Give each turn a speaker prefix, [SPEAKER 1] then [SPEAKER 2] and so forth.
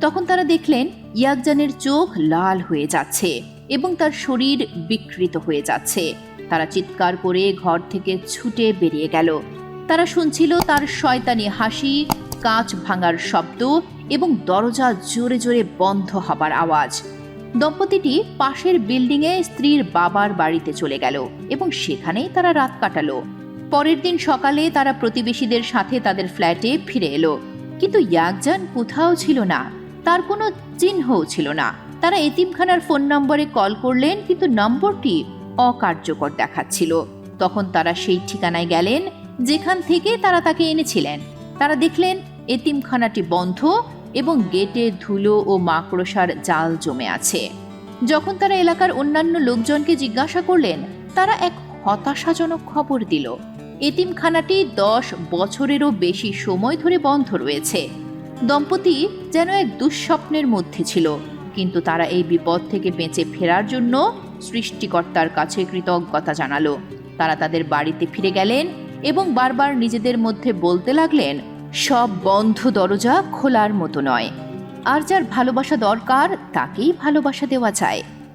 [SPEAKER 1] তখন তারা দেখলেন ইয়াকজানের চোখ লাল হয়ে যাচ্ছে এবং তার শরীর বিকৃত হয়ে যাচ্ছে। তারা চিৎকার করে ঘর থেকে ছুটে বেরিয়ে গেল। তারা শুনছিল তার শয়তানি হাসি, কাঁচ ভাঙার শব্দ এবং দরজা জোরে জোরে বন্ধ হবার আওয়াজ। দম্পতিটি পাশের বিল্ডিংয়ে স্ত্রীর বাবার বাড়িতে চলে গেল এবং সেখানেই তারা রাত কাটালো। পরের দিন সকালে তারা প্রতিবেশীদের সাথে তাদের ফ্ল্যাটে ফিরে এলো। কিন্তু ইয়াকজান কোথাও ছিল না। তার কোনো চিহ্নও ছিল না। তারা এতিমখানার ফোন নম্বরে কল করলেন, কিন্তু নম্বরটি অকার্যকর দেখাচ্ছিল। তখন তারা সেই ঠিকানায় গেলেন, যেখান থেকে তারা তাকে এনেছিলেন। তারা দেখলেন, এতিমখানাটি বন্ধ এবং গেটে ধুলো ও মাকড়সার জাল জমে আছে। যখন তারা এলাকার অন্যান্য লোকজনকে জিজ্ঞাসা করলেন, তারা এক হতাশাজনক খবর দিল। এতিমখানাটি দশ বছরেরও বেশি সময় ধরে বন্ধ রয়েছে। দম্পতি যেন এক দুঃস্বপ্নের মধ্যে ছিল, কিন্তু তারা এই বিপদ থেকে বেঁচে ফেরার জন্য সৃষ্টিকর্তার কাছে কৃতজ্ঞতা জানালো। তারা তাদের বাড়িতে ফিরে গেলেন এবং বারবার নিজেদের মধ্যে বলতে লাগলেন, সব বন্ধ দরজা খোলার মতো নয়। আর যার ভালোবাসা দরকার, তাকেই ভালোবাসা দেওয়া যায়।